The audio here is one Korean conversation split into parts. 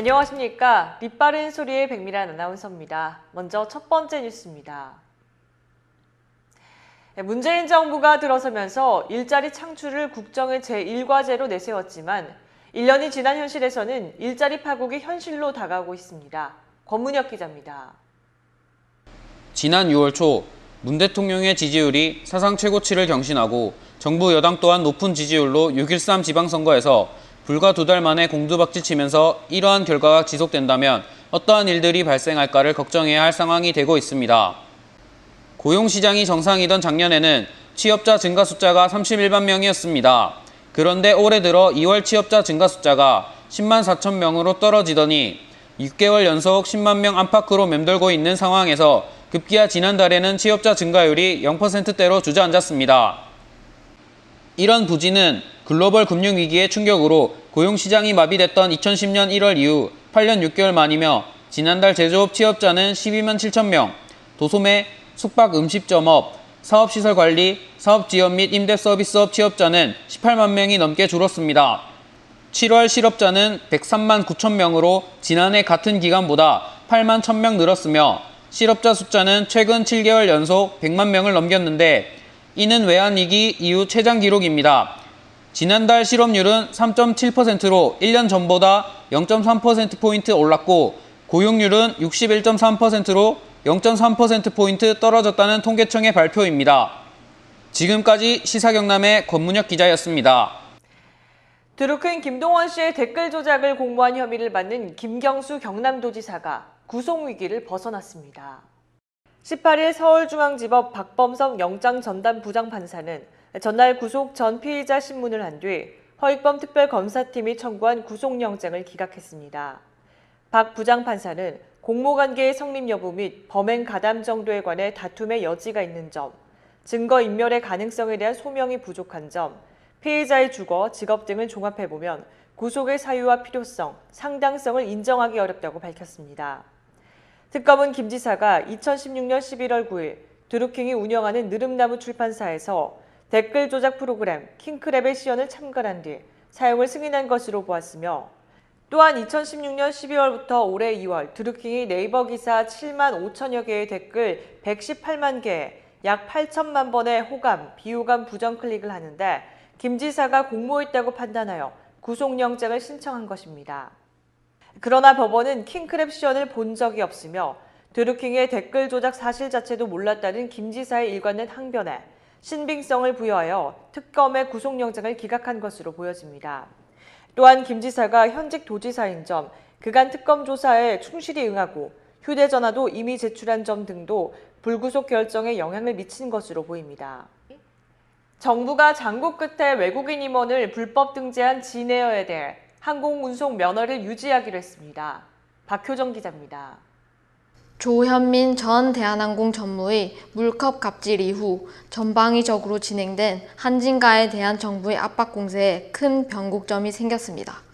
안녕하십니까. 빛바른 소리의 백미란 아나운서입니다. 먼저 첫 번째 뉴스입니다. 네, 문재인 정부가 들어서면서 일자리 창출을 국정의 제1과제로 내세웠지만 1년이 지난 현실에서는 일자리 파국이 현실로 다가오고 있습니다. 권문혁 기자입니다. 지난 6월 초 문 대통령의 지지율이 사상 최고치를 경신하고 정부 여당 또한 높은 지지율로 6.13 지방선거에서 불과 두 달 만에 공두박질 치면서 이러한 결과가 지속된다면 어떠한 일들이 발생할까를 걱정해야 할 상황이 되고 있습니다. 고용시장이 정상이던 작년에는 취업자 증가 숫자가 31만 명이었습니다. 그런데 올해 들어 2월 취업자 증가 숫자가 10만 4천 명으로 떨어지더니 6개월 연속 10만 명 안팎으로 맴돌고 있는 상황에서 급기야 지난달에는 취업자 증가율이 0%대로 주저앉았습니다. 이런 부진은 글로벌 금융위기의 충격으로 고용시장이 마비됐던 2010년 1월 이후 8년 6개월 만이며 지난달 제조업 취업자는 12만 7천 명, 도소매, 숙박 음식점업, 사업시설 관리, 사업지원 및 임대 서비스업 취업자는 18만 명이 넘게 줄었습니다. 7월 실업자는 103만 9천 명으로 지난해 같은 기간보다 8만 1천 명 늘었으며 실업자 숫자는 최근 7개월 연속 100만 명을 넘겼는데 이는 외환위기 이후 최장 기록입니다. 지난달 실업률은 3.7%로 1년 전보다 0.3%포인트 올랐고 고용률은 61.3%로 0.3%포인트 떨어졌다는 통계청의 발표입니다. 지금까지 시사경남의 권문혁 기자였습니다. 드루큰 김동원 씨의 댓글 조작을 공모한 혐의를 받는 김경수 경남도지사가 구속 위기를 벗어났습니다. 18일 서울중앙지법 박범석 영장 전담 부장판사는 전날 구속 전 피의자 신문을 한 뒤 허익범 특별검사팀이 청구한 구속영장을 기각했습니다. 박 부장판사는 공모관계의 성립 여부 및 범행 가담 정도에 관해 다툼의 여지가 있는 점, 증거 인멸의 가능성에 대한 소명이 부족한 점, 피해자의 주거, 직업 등을 종합해보면 구속의 사유와 필요성, 상당성을 인정하기 어렵다고 밝혔습니다. 특검은 김 지사가 2016년 11월 9일 드루킹이 운영하는 느릅나무 출판사에서 댓글 조작 프로그램 킹크랩의 시연을 참관한 뒤 사용을 승인한 것으로 보았으며 또한 2016년 12월부터 올해 2월 드루킹이 네이버 기사 7만 5천여 개의 댓글 118만 개에 약 8천만 번의 호감, 비호감 부정 클릭을 하는데 김 지사가 공모했다고 판단하여 구속영장을 신청한 것입니다. 그러나 법원은 킹크랩 시연을 본 적이 없으며 드루킹의 댓글 조작 사실 자체도 몰랐다는 김 지사의 일관된 항변에 신빙성을 부여하여 특검의 구속영장을 기각한 것으로 보여집니다. 또한 김 지사가 현직 도지사인 점, 그간 특검 조사에 충실히 응하고 휴대전화도 이미 제출한 점 등도 불구속 결정에 영향을 미친 것으로 보입니다. 정부가 장고 끝에 외국인 임원을 불법 등재한 진에어에 대해 항공운송 면허를 유지하기로 했습니다. 박효정 기자입니다. 조현민 전 대한항공 전무의 물컵 갑질 이후 전방위적으로 진행된 한진가에 대한 정부의 압박 공세에 큰 변곡점이 생겼습니다.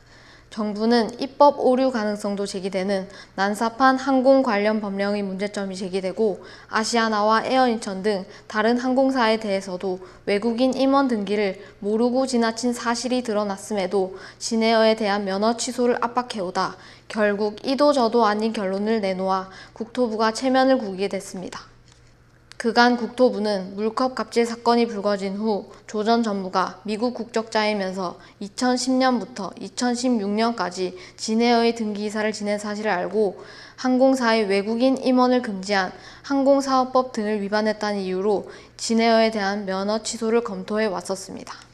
정부는 입법 오류 가능성도 제기되는 난사판 항공 관련 법령의 문제점이 제기되고 아시아나와 에어인천 등 다른 항공사에 대해서도 외국인 임원 등기를 모르고 지나친 사실이 드러났음에도 진에어에 대한 면허 취소를 압박해오다 결국 이도 저도 아닌 결론을 내놓아 국토부가 체면을 구기게 됐습니다. 그간 국토부는 물컵 갑질 사건이 불거진 후 조 전 전무가 미국 국적자이면서 2010년부터 2016년까지 진에어의 등기이사를 지낸 사실을 알고 항공사의 외국인 임원을 금지한 항공사업법 등을 위반했다는 이유로 진에어에 대한 면허 취소를 검토해 왔었습니다.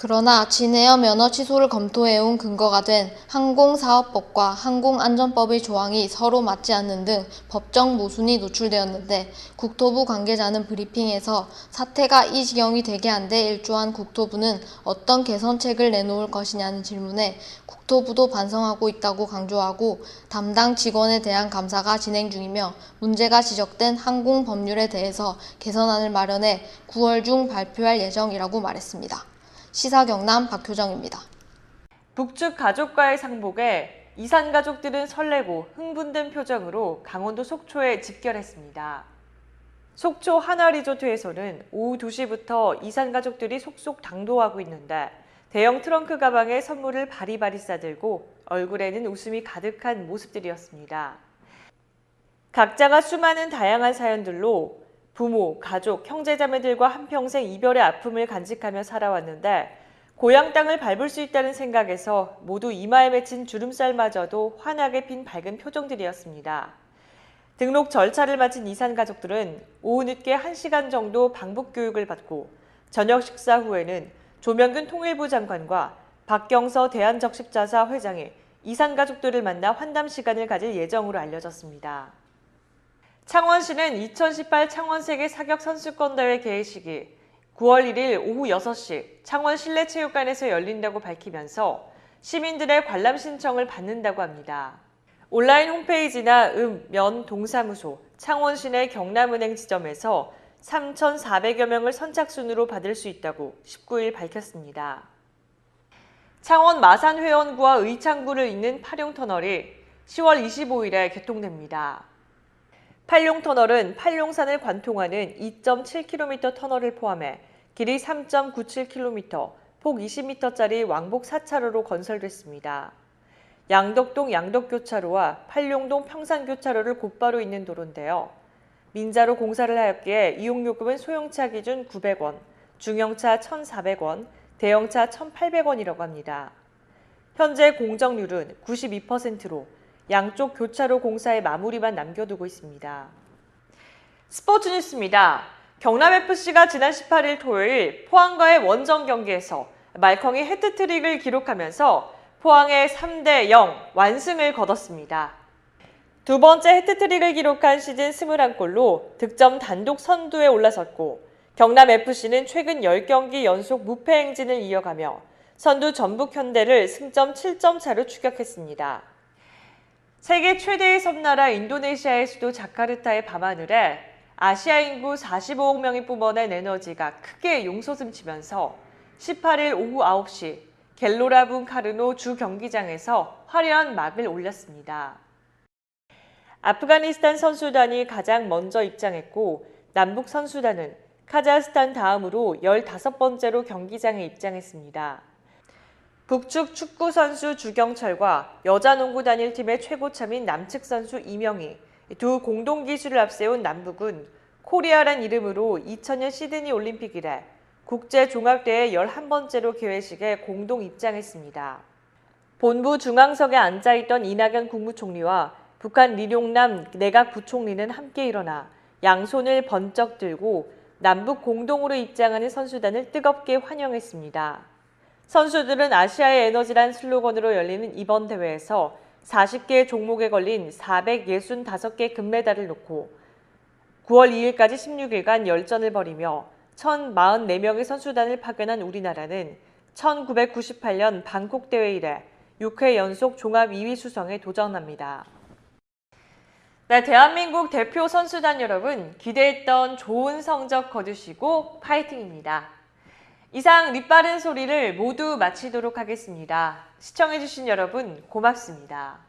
그러나 진에어 면허 취소를 검토해온 근거가 된 항공사업법과 항공안전법의 조항이 서로 맞지 않는 등 법적 모순이 노출되었는데 국토부 관계자는 브리핑에서 사태가 이 지경이 되게 한 데 일조한 국토부는 어떤 개선책을 내놓을 것이냐는 질문에 국토부도 반성하고 있다고 강조하고 담당 직원에 대한 감사가 진행 중이며 문제가 지적된 항공 법률에 대해서 개선안을 마련해 9월 중 발표할 예정이라고 말했습니다. 시사경남 박효정입니다. 북측 가족과의 상복에 이산 가족들은 설레고 흥분된 표정으로 강원도 속초에 집결했습니다. 속초 하나리조트에서는 오후 2시부터 이산 가족들이 속속 당도하고 있는데 대형 트렁크 가방에 선물을 바리바리 싸들고 얼굴에는 웃음이 가득한 모습들이었습니다. 각자가 수많은 다양한 사연들로 부모, 가족, 형제자매들과 한평생 이별의 아픔을 간직하며 살아왔는데 고향 땅을 밟을 수 있다는 생각에서 모두 이마에 맺힌 주름살마저도 환하게 핀 밝은 표정들이었습니다. 등록 절차를 마친 이산 가족들은 오후 늦게 1시간 정도 방북 교육을 받고 저녁 식사 후에는 조명근 통일부 장관과 박경서 대한적십자사 회장이 이산 가족들을 만나 환담 시간을 가질 예정으로 알려졌습니다. 창원시는 2018 창원세계 사격 선수권 대회 개회식이 9월 1일 오후 6시 창원 실내체육관에서 열린다고 밝히면서 시민들의 관람 신청을 받는다고 합니다. 온라인 홈페이지나 음, 면, 동사무소, 창원시내 경남은행 지점에서 3,400여 명을 선착순으로 받을 수 있다고 19일 밝혔습니다. 창원 마산회원구와 의창구를 잇는 팔룡터널이 10월 25일에 개통됩니다. 팔룡 터널은 팔룡산을 관통하는 2.7km 터널을 포함해 길이 3.97km, 폭 20m짜리 왕복 4차로로 건설됐습니다. 양덕동 양덕교차로와 팔룡동 평산교차로를 곧바로 잇는 도로인데요. 민자로 공사를 하였기에 이용요금은 소형차 기준 900원, 중형차 1,400원, 대형차 1,800원이라고 합니다. 현재 공정률은 92%로 양쪽 교차로 공사의 마무리만 남겨두고 있습니다. 스포츠 뉴스입니다. 경남FC가 지난 18일 토요일 포항과의 원정 경기에서 말컹이 해트트릭을 기록하면서 포항의 3대 0 완승을 거뒀습니다. 두 번째 해트트릭을 기록한 시즌 21골로 득점 단독 선두에 올라섰고 경남FC는 최근 10경기 연속 무패 행진을 이어가며 선두 전북 현대를 승점 7점 차로 추격했습니다. 세계 최대의 섬나라 인도네시아의 수도 자카르타의 밤하늘에 아시아 인구 45억 명이 뿜어낸 에너지가 크게 용솟음치면서 18일 오후 9시 갤로라분 카르노 주 경기장에서 화려한 막을 올렸습니다. 아프가니스탄 선수단이 가장 먼저 입장했고 남북 선수단은 카자흐스탄 다음으로 15번째로 경기장에 입장했습니다. 북측 축구 선수 주경철과 여자 농구 단일팀의 최고참인 남측 선수 이명희 두 공동 기술을 앞세운 남북은 코리아란 이름으로 2000년 시드니 올림픽 이래 국제 종합대회 11번째로 개회식에 공동 입장했습니다. 본부 중앙석에 앉아 있던 이낙연 국무총리와 북한 리룡남 내각 부총리는 함께 일어나 양손을 번쩍 들고 남북 공동으로 입장하는 선수단을 뜨겁게 환영했습니다. 선수들은 아시아의 에너지란 슬로건으로 열리는 이번 대회에서 40개 종목에 걸린 465개 금메달을 놓고 9월 2일까지 16일간 열전을 벌이며 1,044명의 선수단을 파견한 우리나라는 1998년 방콕 대회 이래 6회 연속 종합 2위 수성에 도전합니다. 네, 대한민국 대표 선수단 여러분, 기대했던 좋은 성적 거두시고 파이팅입니다. 이상 립바른 소리를 모두 마치도록 하겠습니다. 시청해주신 여러분 고맙습니다.